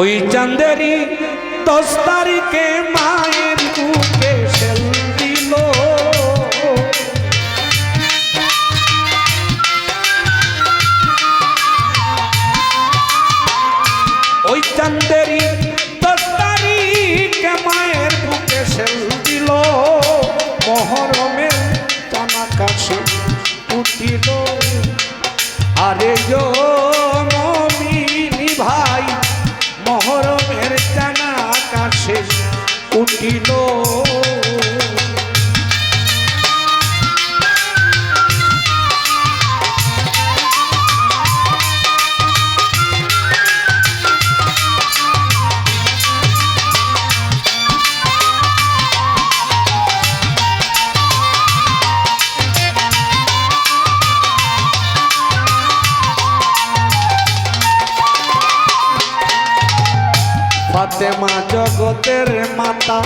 ওই চান্দেরি দশ তারিখে মায়ের বুকে সেল দিল। ওই চান্দেরি মহরমের টানা আকাশে উঠিল। মাতা,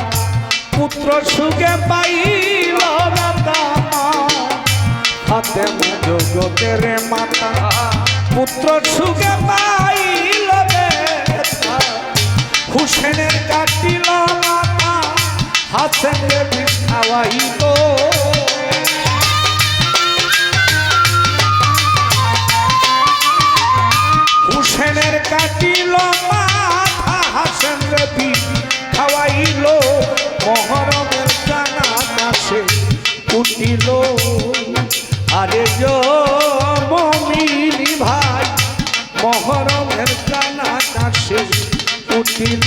পুত্র সুখে পাইল দাদা মা ফাতেমা জগতের মাতা, পুত্র সুখে পাইল। হুসেনের কাটিল মাতা হাসেনের বিষ খাওয়াইল হুসেনের কাটিল মাথা হাসেন রবি খাওয়াইল মহরমের কানা কাছে কুটিল আরে যো মমিনী ভাই মহরমের কানা কাছে উঠিল।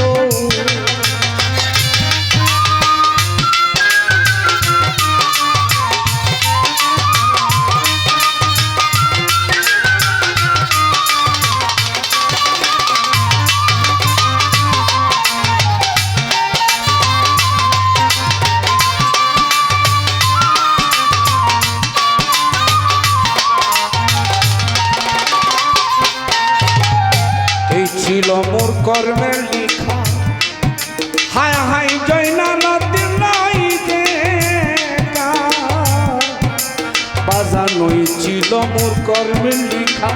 মোর কর্মের লিখা।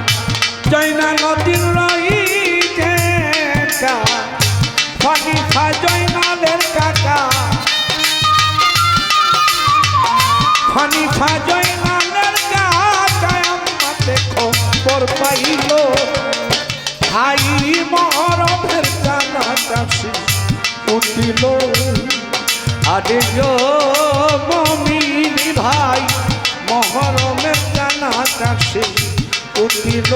জয়না নদীর নাই যে ফানি খা জয়নালের কাকা। ফানি খা জয়নালের কাকা আম্মা দেখো পর পাইলো। ভাই মহরমের জানা কাছে উঠিল। আরে মমিনী ভাই মহরমের কাছে উঠিল।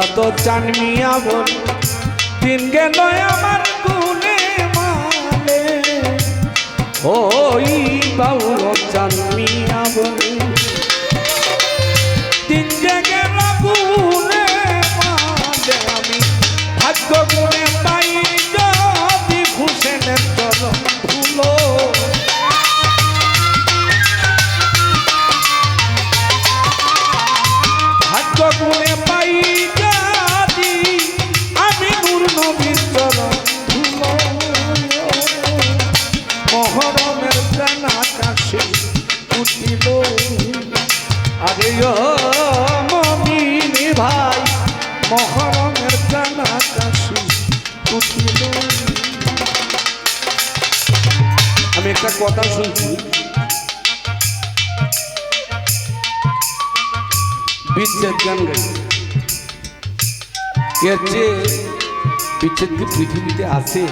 উস্তাদ চানমিয়া বল দিন গেল আমার গুনে মালে। ওই বাউল আমি একটা কথা শুনছি। বিচ্ছেদ গান গাই এর বিচ্ছেদ কি পৃথিবীতে আছে?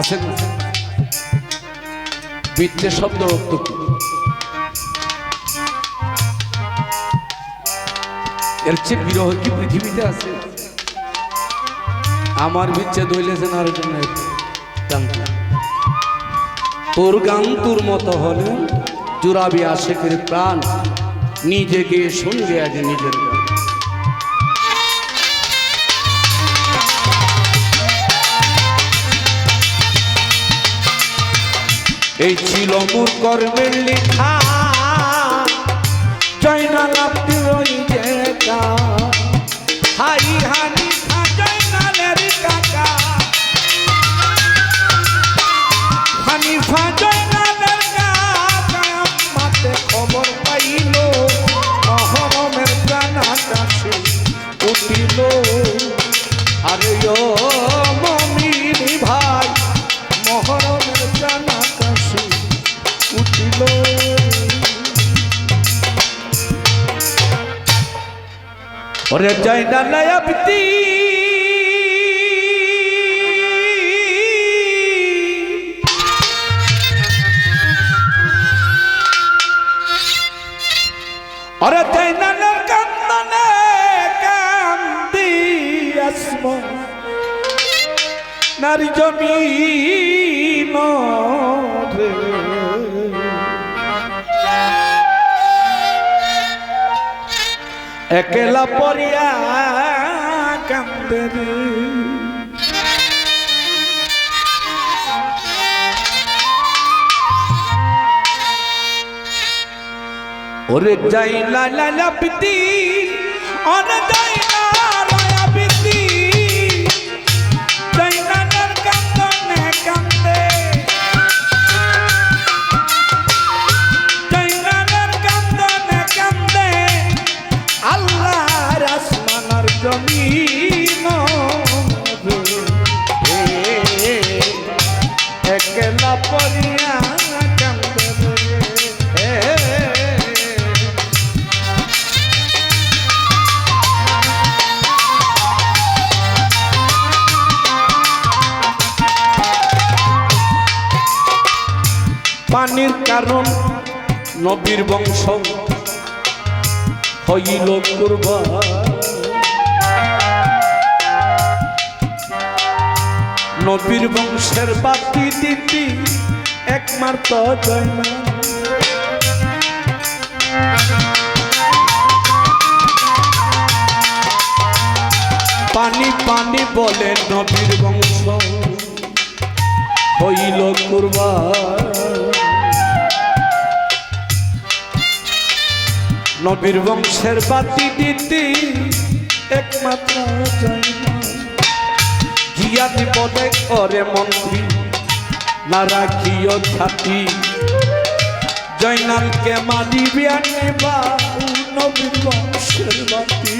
আছে বিচ্ছেদ শব্দ অর্থ কি? এর চেয়ে বিরহ কি পৃথিবীতে আছে? আমার বিচ্ছে দইলেছেন আর জন্য তোর গান তোর মতো হলে জুরাবি আশেখের প্রাণ, নিজেকে শুনবে আজ নিজের এই ছিল মোর কর্মের লেখা জয়নালাভ কা। ওরে জয়নাল আপনি ওরে জয়নালের কান্দনে কান্দি আসম। নারী জমিন রে। একলা পরিয়া কান্দে রে। ওরে যাই লা লা লা নবীর বংশ হইল কুরবা নবীর বংশের বাতি দিতি একমাত্র জয় পানি পানি বলে নবীর বংশ হইল কুরবা নবীর বংশের বাতি দিতি একমাত্র জয়। বিপদে করে মন্ত্রী, না রাখিও ছাতি। জয়নালকে মারিবে আনিবা নবীর বংশের বাতি।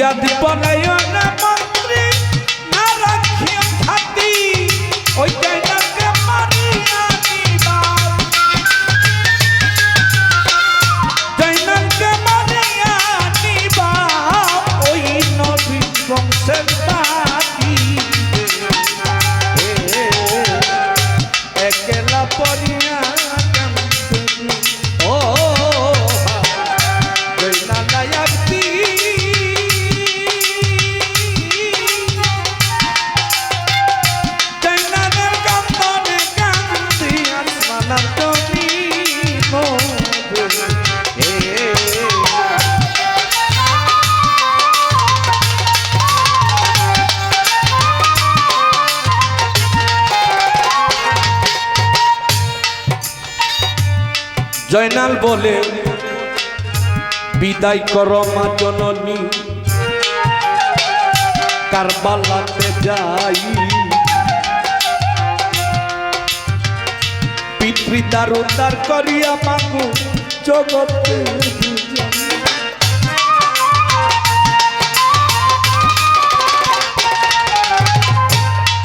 জিয়াদ বলায় জয়নাল বলে, বিদায় কর মা জননী, কারবালাতে যাই পিতৃতার উদ্ধার করিয়া মাগু জগতে।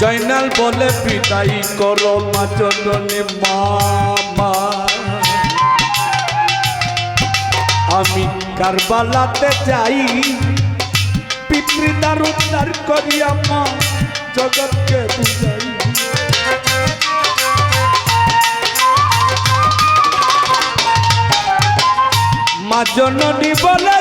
জয়নাল বলে, বিদায় কর মা জননী মামা কারবালাতে যাই পিতৃদার উদ্ধার করি মা জগৎকে বুঝাই। মা জননী বলে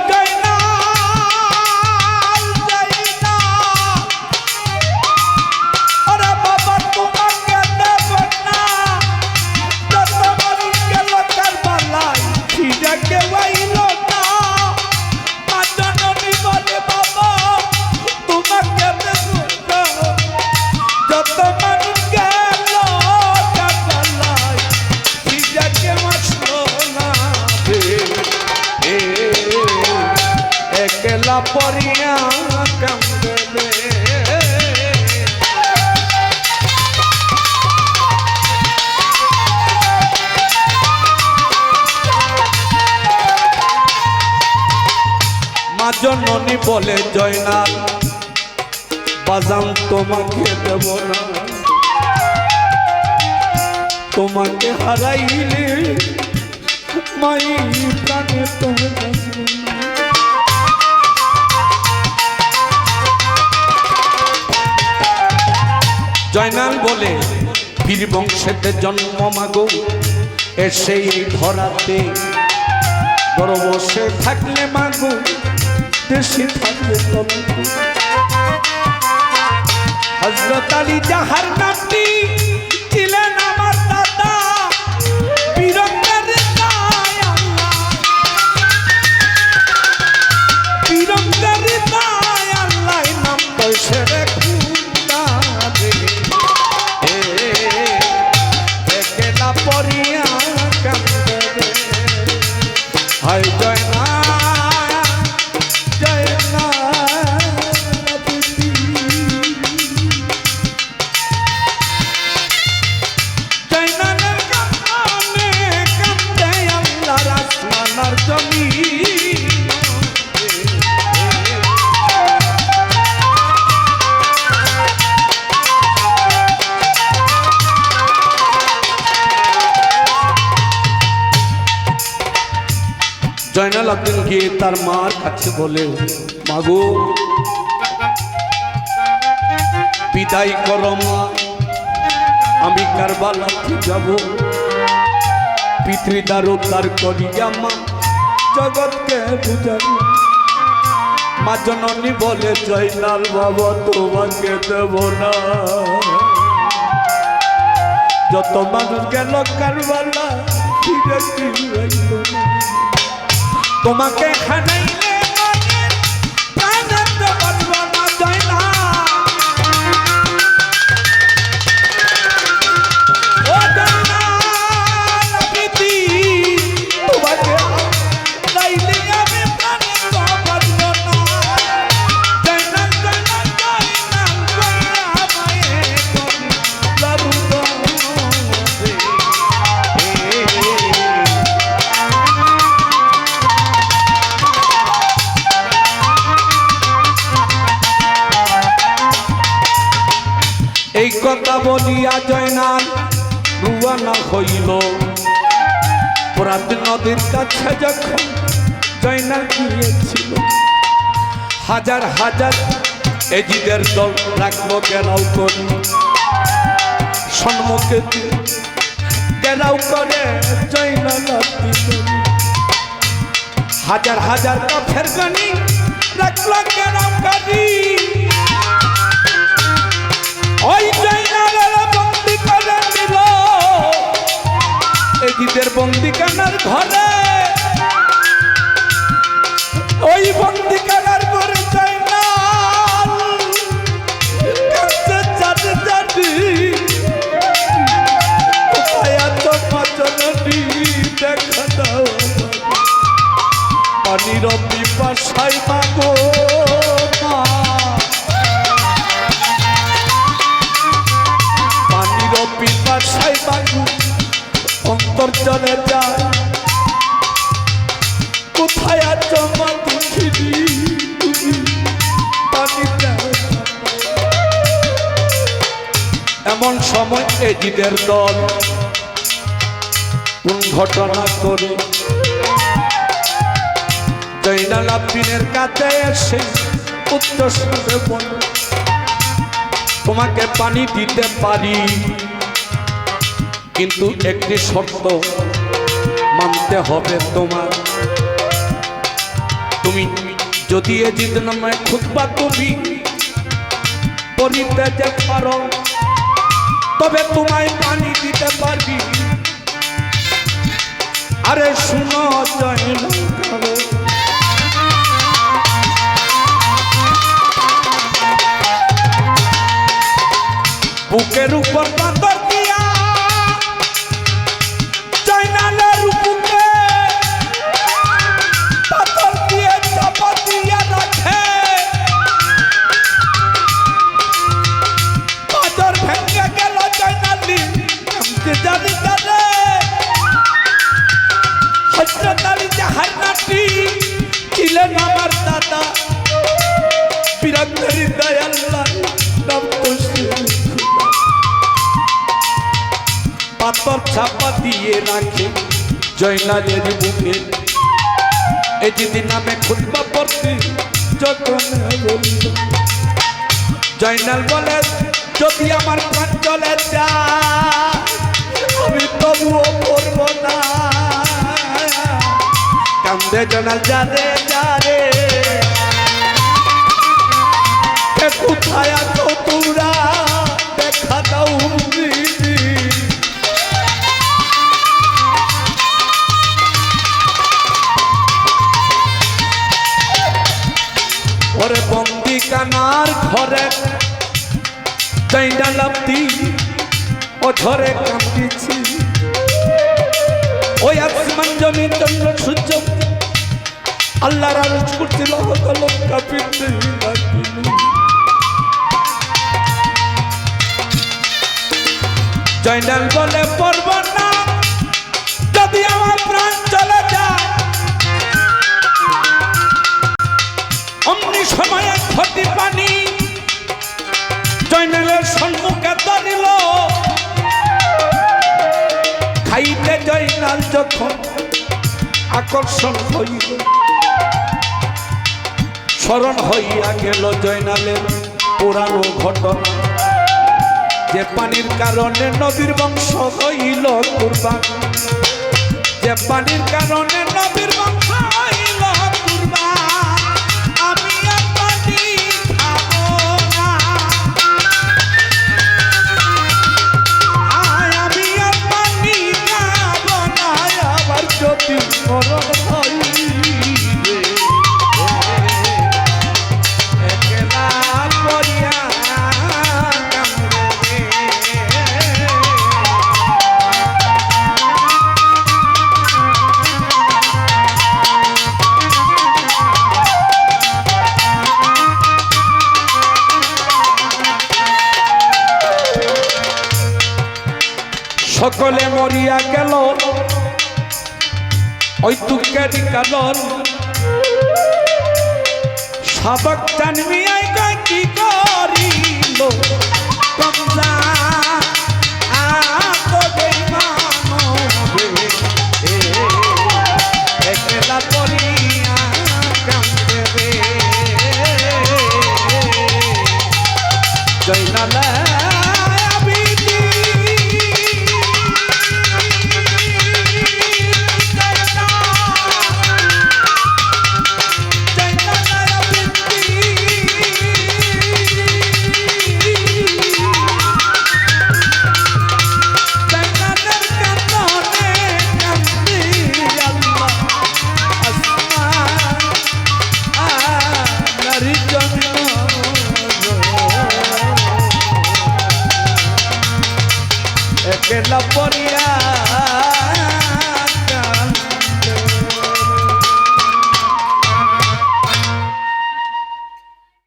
জননী বলে জয়নাল বাজান তোমাকে দেব না। তোমাকে হারাইলে মাই প্রাণে তোমার জয়নাল বলে, বীর বংশেতে জন্ম মাগো এসে ধরাতে। বড় বসে থাকলে মাগো দেশে থাকলে তন্ত্র। হজরত আলী যাহার নামটি জয়নাল আব্দিন গিয়ে তার মার কাছে বলে, মাগো, বিদায় করো মা, আমি কারবালাতে যাব। পিতৃদার উদ্ধার করিয়া মা, জগৎকে বুঝাবো মা জননী বলে, জয়নাল বাবা, তোমাকে দেব না। যত মানুষ গেল কারবালা ফিরে তোমাকে খানাইলে কথা বলিয়া জয়নাল, রুয়ানা হইল। পরাত নদীর কাছে যখন জয়নাল গিয়েছিল, হাজার হাজার এজিদের দল রাখব গেরাও করি, সম্মুখে গেরাও করে জয়নাল হাজার হাজার কাফের গনি রাখল গেরাও করি। ওই জয়নালের বন্দি করে নিল। এজিদের বন্দিখানার ঘরে ওই বন্দিখানার চলে যায়। কোথায় আছো মা। এমন সময় এজিদের দল কোন ঘটনা করে? জৈনাল আব্দিনের কাছে এসে উচ্চ স্বরে বলল তোমাকে পানি দিতে পারি। কিন্তু একটি শর্ত মানতে হবে তোমার। তুমি যদি এ জিদ নামে খুতবা তুমি পড়িতে যে পারো, তবে তোমায় পানি দিতে পারবি। আরে শুনো জয় বুকের উপর পাথর চাপা দিয়ে রাখে জয়নালের বুকে। এই দিদি নামে খুলবা পড়তে বলল জয়নাল বলে, যদি আমার প্রাণ চলে যায়, আমি তবুও করব না। কান্দে জনাল যারে যারে ঝরে কান্দিছি ওই আসমান জমিন চন্দ্র সূর্য। আল্লাহর আরজ করছিল জয়নাল বলে, পড়ব না। যদি আমার প্রাণ চলে যায়, অমনি সময়ে ক্ষতি পানি জয়নালের সম্মুখে ধরিল খাইতে জয়নাল যখন আকর্ষণ হইল স্মরণ হইয়া গেল জয়নালের পুরানো ঘটনা। যে পানির কারণে নদীর বংশ হইল কুরবান। যে পানির কারণে সকলে মরিয়া গেল। ওই দুঃখের কারণ। সাবক জানমিয়াই গায় কি করিল? কমলা আত বেইমানবে,